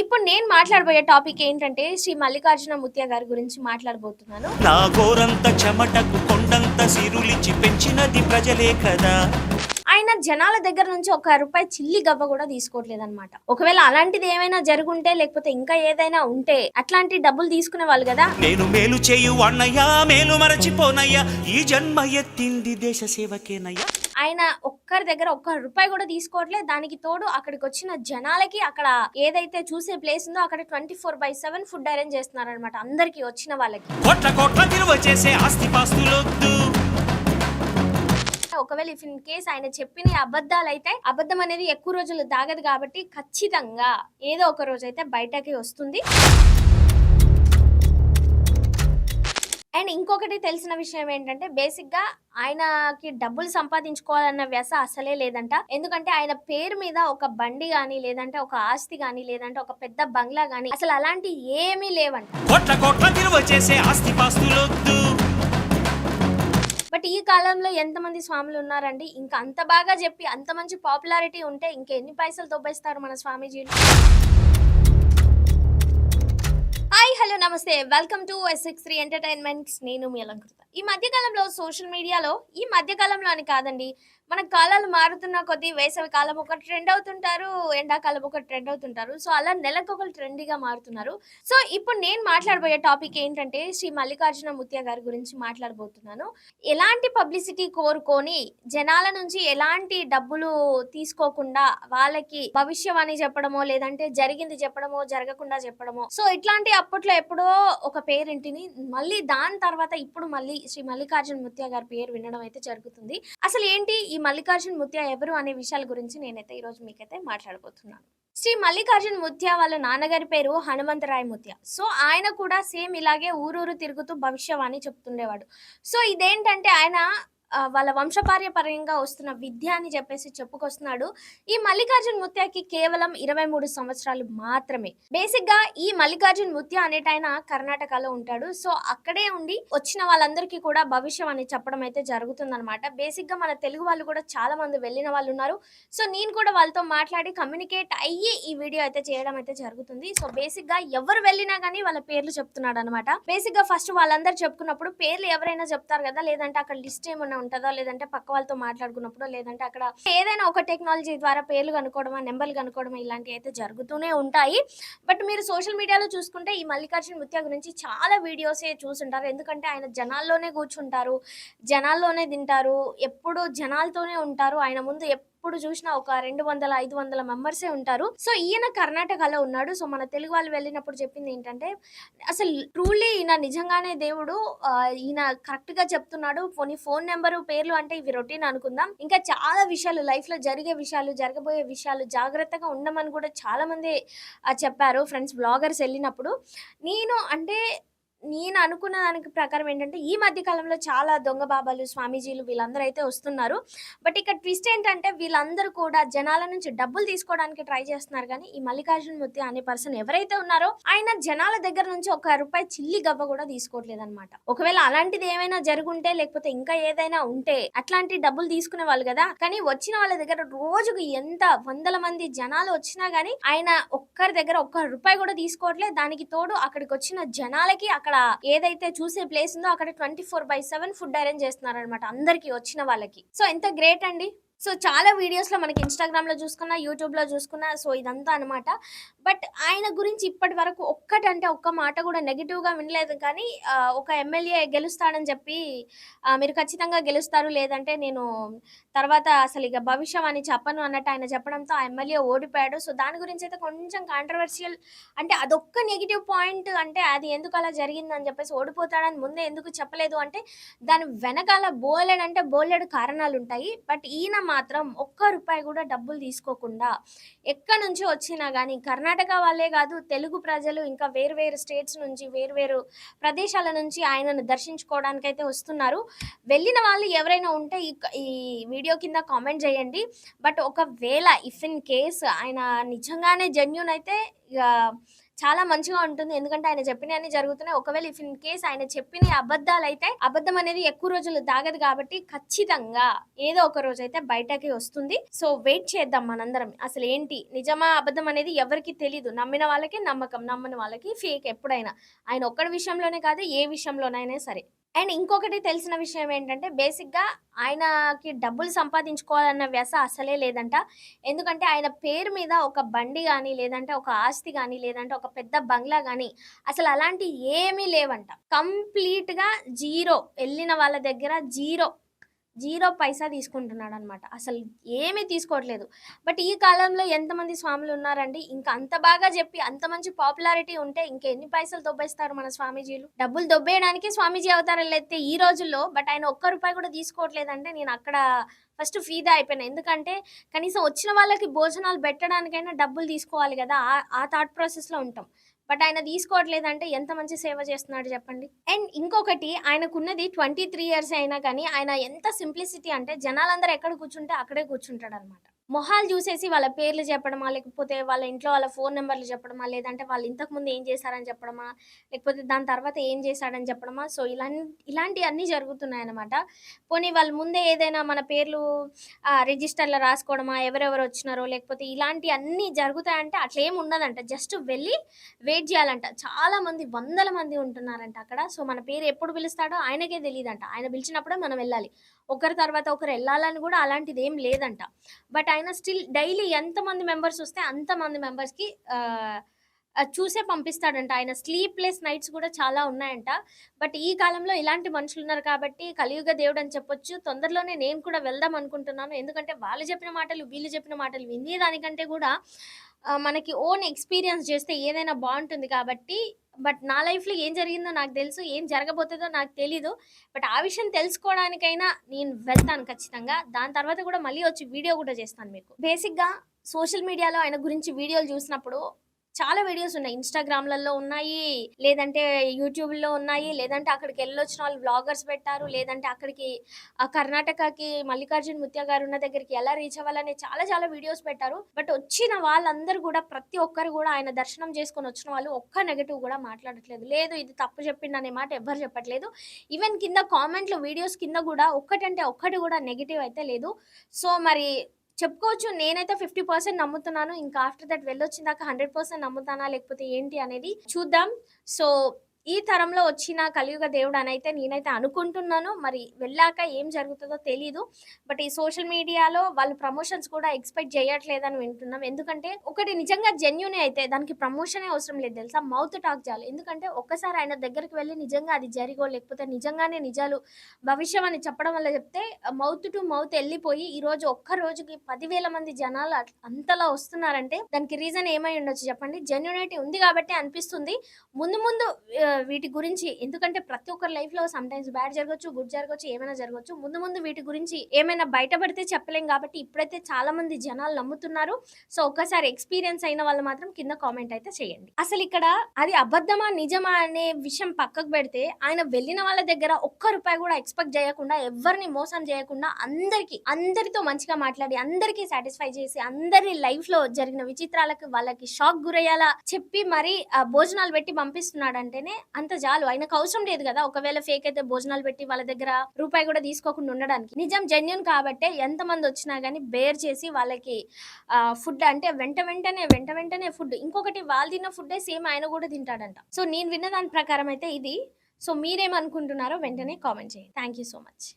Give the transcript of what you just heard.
ఇప్పుడు నేను మాట్లాడబోయే టాపిక్ ఏంటంటే శ్రీ మల్లికార్జున ముత్య గారి గురించి మాట్లాడబోతున్నాను. నా గోరంత చెమటకు కొండంత సిరులిచ్చి పెంచినది ప్రజలే కదా. ఆయన జనాల దగ్గర నుంచి ఒక రూపాయి చిల్లి గవ్వ కూడా తీసుకోవట్లేదు అనమాట ఒకవేళ అలాంటిది ఏమైనా జరుగుంటే లేకపోతే ఇంకా ఏదైనా ఉంటే అట్లాంటి డబ్బులు తీసుకునే వాళ్ళు కదా. నేను మేలు చేయు అన్నయ్యా మేలు మరచిపోనయ్యా ఈ జన్మ ఎత్తింది దేశ సేవకేనయ్యా. ఆయన ఒక్కరి దగ్గర ఒక్క రూపాయి కూడా తీసుకోవట్లేదు. దానికి తోడు అక్కడికి వచ్చిన జనాలకి అక్కడ ఏదైతే చూసే ప్లేస్ ఉందో అక్కడ twenty four by seven food arrange చేస్తున్నారు అనమాట అందరికి వచ్చిన వాళ్ళకి. కోట్ల కోట్ల విలువ చేసే ఆస్తి పాస్తులొద్దు ఒకవేళ ఇఫ్ ఇన్ కేస్ ఆయన చెప్పిన అబద్ధాలు అయితే అబద్ధం అనేది ఎక్కువ రోజులు దాగదు కాబట్టి ఖచ్చితంగా ఏదో ఒక రోజు అయితే బయటకి వస్తుంది. అండ్ ఇంకొకటి తెలిసిన విషయం ఏంటంటే బేసిక్గా ఆయనకి డబ్బులు సంపాదించుకోవాలన్న వ్యస అసలే లేదంట. ఎందుకంటే ఆయన పేరు మీద ఒక బండి గానీ లేదంటే ఒక ఆస్తి గానీ లేదంటే ఒక పెద్ద బంగ్లా గానీ అసలు అలాంటి ఏమీ లేవంట. కోట్ల కోట్ల విలువ చేసే ఆస్తి పాస్తులొద్దు బట్ ఈ కాలంలో ఎంతమంది స్వాములు ఉన్నారండి? ఇంకా అంత బాగా చెప్పి అంత మంచి పాపులారిటీ ఉంటే ఇంకెన్ని పైసలు దొబ్బేస్తారు మన స్వామీజీలు? హాయ్ హలో నమస్తే. Welcome to six three entertainments నేను మీ అలంకృత. ఈ మధ్యకాలంలో సోషల్ మీడియాలో ఈ మధ్యకాలంలో అని కాదండి మన కాలాలు మారుతున్న కొద్దీ వేసవి కాలం ఒక ట్రెండ్ అవుతుంటారు ఎండాకాలం ఒక ట్రెండ్ అవుతుంటారు. సో అలా నెలకు ఒకరు ట్రెండీగా మారుతున్నారు. సో ఇప్పుడు నేను మాట్లాడబోయే టాపిక్ ఏంటంటే శ్రీ మల్లికార్జున ముత్య గారి గురించి మాట్లాడబోతున్నాను. ఎలాంటి పబ్లిసిటీ కోరుకొని జనాల నుంచి ఎలాంటి డబ్బులు తీసుకోకుండా వాళ్ళకి భవిష్యవాణి చెప్పడమో లేదంటే జరిగింది చెప్పడమో జరగకుండా చెప్పడమో. సో ఇట్లాంటి అప్పట్లో ఎప్పుడో ఒక పేరింటిని మళ్ళీ దాని తర్వాత ఇప్పుడు మళ్ళీ శ్రీ మల్లికార్జున ముత్య గారి పేరు వినడం అయితే జరుగుతుంది. అసలు ఏంటి ఈ మల్లికార్జున ముత్య ఎవరు అనే విషయాల గురించి నేనైతే ఈరోజు మీకైతే మాట్లాడబోతున్నాను. శ్రీ మల్లికార్జున్ ముత్య వాళ్ళ నాన్నగారి పేరు హనుమంతరాయ్ ముత్య. సో ఆయన కూడా సేమ్ ఇలాగే ఊరూరు తిరుగుతూ భవిష్యవాణి చెప్తుండేవాడు. సో ఇదేంటంటే ఆయన వాళ్ళ వంశపార్యపర్యంగా వస్తున్న విద్య అని చెప్పేసి చెప్పుకొస్తున్నాడు. ఈ మల్లికార్జున్ ముత్యకి కేవలం ఇరవై మూడు సంవత్సరాలు మాత్రమే. బేసిక్గా ఈ మల్లికార్జున్ ముత్య అనేటైన కర్ణాటకలో ఉంటాడు. సో అక్కడే ఉండి వచ్చిన వాళ్ళందరికీ కూడా భవిష్యం అని చెప్పడం అయితే జరుగుతుందనమాట బేసిక్గా మన తెలుగు వాళ్ళు కూడా చాలా మంది వెళ్ళిన వాళ్ళు ఉన్నారు. సో నేను కూడా వాళ్ళతో మాట్లాడి కమ్యూనికేట్ అయ్యి ఈ వీడియో అయితే చేయడం అయితే జరుగుతుంది. సో బేసిక్గా ఎవరు వెళ్ళినా గానీ వాళ్ళ పేర్లు చెప్తున్నాడు అనమాట బేసిక్గా ఫస్ట్ వాళ్ళందరూ చెప్పుకున్నప్పుడు పేర్లు ఎవరైనా చెప్తారు కదా లేదంటే అక్కడ లిస్ట్ ఏమన్నా ఉంటుందో లేదంటే పక్క వాళ్ళతో మాట్లాడుకున్నప్పుడు లేదంటే అక్కడ ఏదైనా ఒక టెక్నాలజీ ద్వారా పేర్లు కనుక్కోవడమా నెంబర్లు కనుక్కోవడం ఇలాంటివి అయితే జరుగుతూనే ఉంటాయి. బట్ మీరు సోషల్ మీడియాలో చూసుకుంటే ఈ మల్లికార్జున ముత్య గురించి చాలా వీడియోసే చూసుంటారు. ఎందుకంటే ఆయన జనాల్లోనే కూర్చుంటారు జనాల్లోనే తింటారు ఎప్పుడు జనాలతోనే ఉంటారు. ఆయన ముందు ఎప్పుడు చూసినా ఒక రెండు వందల ఐదు వందల మెంబర్సే ఉంటారు. సో ఈయన కర్ణాటకలో ఉన్నాడు. సో మన తెలుగు వాళ్ళు వెళ్ళినప్పుడు చెప్పింది ఏంటంటే అసలు ట్రూలీ ఈయన నిజంగానే దేవుడు. ఈయన కరెక్ట్గా చెప్తున్నాడు. కొన్ని ఫోన్ నెంబరు పేర్లు అంటే ఇవి రొటీన్ అనుకుందాం. ఇంకా చాలా విషయాలు లైఫ్లో జరిగే విషయాలు జరగబోయే విషయాలు జాగ్రత్తగా ఉండమని కూడా చాలా మంది చెప్పారు. ఫ్రెండ్స్ బ్లాగర్స్ వెళ్ళినప్పుడు. నేను అంటే నేను అనుకున్న దానికి ప్రకారం ఏంటంటే ఈ మధ్య కాలంలో చాలా దొంగ బాబాలు స్వామీజీలు వీళ్ళందరూ అయితే వస్తున్నారు. బట్ ఇక్కడ ట్విస్ట్ ఏంటంటే వీళ్ళందరూ కూడా జనాల నుంచి డబ్బులు తీసుకోవడానికి ట్రై చేస్తున్నారు. కానీ ఈ మల్లికార్జున ముత్య అనే పర్సన్ ఎవరైతే ఉన్నారో ఆయన జనాల దగ్గర నుంచి ఒక రూపాయి చిల్లి గవ్వ కూడా తీసుకోవట్లేదు అనమాట ఒకవేళ అలాంటిది ఏమైనా జరుగుంటే లేకపోతే ఇంకా ఏదైనా ఉంటే అట్లాంటి డబ్బులు తీసుకునే వాళ్ళు కదా. కానీ వచ్చిన వాళ్ళ దగ్గర రోజుకు ఎంత వందల మంది జనాలు వచ్చినా గానీ ఆయన ఒక్కరి దగ్గర ఒక్క రూపాయి కూడా తీసుకోవట్లేదు. దానికి తోడు అక్కడికి వచ్చిన జనాలకి అక్కడ ఏదైతే చూసే ప్లేస్ ఉందో అక్కడ twenty four by seven food arrange చేస్తున్నారు అనమాట అందరికి వచ్చిన వాళ్ళకి. సో ఎంత గ్రేట్ అండి? సో చాలా వీడియోస్లో మనకి ఇన్స్టాగ్రామ్లో చూసుకున్నా యూట్యూబ్లో చూసుకున్నా సో ఇదంతా అనమాట బట్ ఆయన గురించి ఇప్పటి వరకు ఒక్కటంటే ఒక్క మాట కూడా నెగిటివ్గా వినలేదు. కానీ ఒక ఎమ్మెల్యే గెలుస్తాడని చెప్పి మీరు ఖచ్చితంగా గెలుస్తారు. లేదంటే నేను తర్వాత అసలు ఇక భవిష్యం అని చెప్పను అన్నట్టు ఆయన చెప్పడంతో ఆ ఎమ్మెల్యే ఓడిపోయాడు. సో దాని గురించి అయితే కొంచెం కాంట్రవర్షియల్ అంటే అదొక్క నెగిటివ్ పాయింట్ అంటే అది ఎందుకు అలా జరిగిందని చెప్పేసి ఓడిపోతాడని ముందే ఎందుకు చెప్పలేదు అంటే దాని వెనకాల బోలెడంటే బోలెడు కారణాలు ఉంటాయి బట్ ఈయన మాత్రం ఒక్క రూపాయి కూడా డబ్బులు తీసుకోకుండా ఎక్కడి నుంచి వచ్చినా కానీ కర్ణాటక వాళ్ళే కాదు తెలుగు ప్రజలు ఇంకా వేరు వేరు స్టేట్స్ నుంచి వేరు వేరు ప్రదేశాల నుంచి ఆయనను దర్శించుకోవడానికైతే వస్తున్నారు. వెళ్ళిన వాళ్ళు ఎవరైనా ఉంటే ఈ ఈ వీడియో కింద కామెంట్ చేయండి. బట్ ఒకవేళ ఇఫ్ ఇన్ కేస్ ఆయన నిజంగానే జెన్యున్ అయితే ఇక చాలా మంచిగా ఉంటుంది. ఎందుకంటే ఆయన చెప్పిన అన్ని జరుగుతున్నాయి. ఒకవేళ ఇఫ్ ఇన్ కేస్ ఆయన చెప్పిన అబద్ధాలు అయితే అబద్ధం అనేది ఎక్కువ రోజులు దాగదు కాబట్టి ఖచ్చితంగా ఏదో ఒక రోజు అయితే బయటకి వస్తుంది. సో వెయిట్ చేద్దాం మనందరం. అసలు ఏంటి? నిజమా అబద్ధం అనేది ఎవరికి తెలియదు నమ్మిన వాళ్ళకి నమ్మకం. నమ్మని వాళ్ళకి ఫేక్ ఎప్పుడైనా. ఆయన ఒక్కడి విషయంలోనే కాదు ఏ విషయంలోనైనా సరే. అండ్ ఇంకొకటి తెలిసిన విషయం ఏంటంటే బేసిక్గా ఆయనకి డబ్బులు సంపాదించుకోవాలన్న వ్యస అసలే లేదంట. ఎందుకంటే ఆయన పేరు మీద ఒక బండి కానీ లేదంటే ఒక ఆస్తి కానీ లేదంటే ఒక పెద్ద బంగ్లా కానీ అసలు అలాంటి ఏమీ లేవంట. కంప్లీట్గా జీరో వెళ్ళిన వాళ్ళ దగ్గర జీరో. జీరో పైసా తీసుకుంటున్నాడు అనమాట అసలు ఏమీ తీసుకోవట్లేదు. బట్ ఈ కాలంలో ఎంతమంది స్వాములు ఉన్నారండి? ఇంకా అంత బాగా చెప్పి అంత మంచి పాపులారిటీ ఉంటే ఇంకెన్ని పైసలు దొబ్బేస్తారు మన స్వామీజీలు? డబ్బులు దొబ్బేయడానికి స్వామీజీ అవతారాలు ఎత్తే ఈ రోజుల్లో బట్ ఆయన ఒక్క రూపాయి కూడా తీసుకోవట్లేదంటే నేను అక్కడ ఫస్ట్ ఫీదా అయిపోయినా. ఎందుకంటే కనీసం వచ్చిన వాళ్ళకి భోజనాలు పెట్టడానికైనా డబ్బులు తీసుకోవాలి కదా ఆ- ఆ థాట్ ప్రాసెస్లో ఉంటాం. బట్ ఆయన తీసుకోవట్లేదంటే ఎంత మంచి సేవ చేస్తున్నాడు చెప్పండి. అండ్ ఇంకొకటి ఆయనకున్నది ట్వంటీ త్రీ ఇయర్స్ అయినా కానీ ఆయన ఎంత సింప్లిసిటీ అంటే జనాలందరూ ఎక్కడ కూర్చుంటే అక్కడే కూర్చుంటాడు అనమాట మొహాలు చూసేసి వాళ్ళ పేర్లు చెప్పడమా లేకపోతే వాళ్ళ ఇంట్లో వాళ్ళ ఫోన్ నెంబర్లు చెప్పడమా లేదంటే వాళ్ళు ఇంతకు ముందు ఏం చేశారని చెప్పడమా లేకపోతే దాని తర్వాత ఏం చేశాడని చెప్పడమా. సో ఇలాంటి ఇలాంటివి అన్నీ జరుగుతున్నాయి అనమాట పోనీ వాళ్ళు ముందే ఏదైనా మన పేర్లు రిజిస్టర్లో రాసుకోవడమా ఎవరెవరు వచ్చినారో లేకపోతే ఇలాంటి అన్నీ జరుగుతాయంటే అట్లా ఏం ఉండదంట. జస్ట్ వెళ్ళి వెయిట్ చేయాలంట. చాలా మంది వందల మంది ఉంటున్నారంట అక్కడ. సో మన పేరు ఎప్పుడు పిలుస్తాడో ఆయనకే తెలియదంట ఆయన పిలిచినప్పుడే మనం వెళ్ళాలి. ఒకరి తర్వాత ఒకరు వెళ్ళాలని కూడా అలాంటిది ఏం లేదంట. బట్ ఆయన స్టిల్ డైలీ ఎంతమంది మెంబర్స్ వస్తే అంతమంది మెంబర్స్కి చూసే పంపిస్తాడంట. ఆయన స్లీప్లెస్ నైట్స్ కూడా చాలా ఉన్నాయంట. బట్ ఈ కాలంలో ఇలాంటి మనుషులు ఉన్నారు కాబట్టి కలియుగ దేవుడు అని చెప్పొచ్చు. తొందరలోనే నేను కూడా వెళ్దాం అనుకుంటున్నాను. ఎందుకంటే వాళ్ళు చెప్పిన మాటలు వీళ్ళు చెప్పిన మాటలు వినేదానికంటే కూడా మనకి ఓన్ ఎక్స్పీరియన్స్ చేస్తే ఏదైనా బాగుంటుంది కాబట్టి బట్ నా లైఫ్లో ఏం జరిగిందో నాకు తెలుసు ఏం జరగబోతుందో నాకు తెలీదు. బట్ ఆ విషయం తెలుసుకోవడానికైనా నేను వెళ్తాను ఖచ్చితంగా. దాని తర్వాత కూడా మళ్ళీ వచ్చి వీడియో కూడా చేస్తాను మీకు. బేసిక్గా సోషల్ మీడియాలో ఆయన గురించి వీడియోలు చూసినప్పుడు చాలా వీడియోస్ ఉన్నాయి. ఇన్స్టాగ్రామ్లలో ఉన్నాయి లేదంటే యూట్యూబ్లో ఉన్నాయి లేదంటే అక్కడికి వెళ్ళొచ్చిన వాళ్ళు బ్లాగర్స్ పెట్టారు లేదంటే అక్కడికి కర్ణాటకకి మల్లికార్జున్ ముత్య గారు ఉన్న దగ్గరికి ఎలా రీచ్ అవ్వాలని చాలా చాలా వీడియోస్ పెట్టారు. బట్ వచ్చిన వాళ్ళందరూ కూడా ప్రతి ఒక్కరు కూడా ఆయన దర్శనం చేసుకొని వచ్చిన వాళ్ళు ఒక్క నెగటివ్ కూడా మాట్లాడట్లేదు. లేదు ఇది తప్పు చెప్పిండు అనే మాట ఎవ్వరు చెప్పట్లేదు. ఈవెన్ కింద కామెంట్లు వీడియోస్ కింద కూడా ఒక్కటంటే ఒక్కటి కూడా నెగిటివ్ అయితే లేదు. సో మరి చెప్పుకోవచ్చు నేనైతే ఫిఫ్టీ పర్సెంట్ నమ్ముతున్నాను. ఇంకా ఆఫ్టర్ దట్ వెళ్ళొచ్చిన దాకా హండ్రెడ్ పర్సెంట్ నమ్ముతానా లేకపోతే ఏంటి అనేది చూద్దాం. సో ఈ తరంలో వచ్చిన కలియుగ దేవుడు అని అయితే నేనైతే అనుకుంటున్నాను. మరి వెళ్ళాక ఏం జరుగుతుందో తెలీదు. బట్ ఈ సోషల్ మీడియాలో వాళ్ళు ప్రమోషన్స్ కూడా ఎక్స్పెక్ట్ చేయట్లేదని వింటున్నాం. ఎందుకంటే ఒకటి నిజంగా జెన్యునే అయితే దానికి ప్రమోషనే అవసరం లేదు తెలుసా? మౌత్ టాక్ చాలు. ఎందుకంటే ఒక్కసారి ఆయన దగ్గరికి వెళ్ళి నిజంగా అది జరిగో లేకపోతే నిజంగానే నిజాలు భవిష్యం అని చెప్పడం వల్ల చెప్తే మౌత్ టు మౌత్ వెళ్ళిపోయి ఈ రోజు ఒక్క రోజుకి పదివేల మంది జనాలు అంతలా వస్తున్నారంటే దానికి రీజన్ ఏమై ఉండొచ్చు చెప్పండి? జెన్యునిటీ ఉంది కాబట్టి అనిపిస్తుంది. ముందు ముందు వీటి గురించి ఎందుకంటే ప్రతి ఒక్కరి లైఫ్లో సమ్ టైమ్స్ బ్యాడ్ జరగచ్చు గుడ్ జరగచ్చు ఏమైనా జరగచ్చు. ముందు ముందు వీటి గురించి ఏమైనా బయటపడితే చెప్పలేం కాబట్టి ఇప్పుడైతే చాలా మంది జనాలు నమ్ముతున్నారు. సో ఒక్కసారి ఎక్స్పీరియన్స్ అయిన వాళ్ళు మాత్రం కింద కామెంట్ అయితే చేయండి. అసలు ఇక్కడ అది అబద్ధమా నిజమా అనే విషయం పక్కకు పెడితే ఆయన వెళ్ళిన వాళ్ళ దగ్గర ఒక్క రూపాయి కూడా ఎక్స్పెక్ట్ చేయకుండా ఎవరిని మోసం చేయకుండా అందరికి అందరితో మంచిగా మాట్లాడి అందరికీ సాటిస్ఫై చేసి అందరి లైఫ్లో జరిగిన విచిత్రాలకు వాళ్ళకి షాక్ గురయ్యేలా చెప్పి మరి ఆ, భోజనాలు పెట్టి పంపిస్తున్నాడంటేనే అంత చాలు ఆయనకు అవసరం లేదు కదా. ఒకవేళ ఫేక్ అయితే భోజనాలు పెట్టి వాళ్ళ దగ్గర రూపాయి కూడా తీసుకోకుండా ఉండడానికి. నిజం జెన్యున్ కాబట్టే ఎంతమంది వచ్చినా కానీ బేర్ చేసి వాళ్ళకి ఫుడ్ అంటే వెంట వెంటనే వెంట వెంటనే ఫుడ్ ఇంకొకటి వాళ్ళు తిన్న ఫుడ్డే సేమ్ ఆయన కూడా తింటాడంట. సో నేను విన్న దాని ప్రకారం అయితే ఇది. సో మీరేమనుకుంటున్నారో వెంటనే కామెంట్ చేయండి. Thank you so much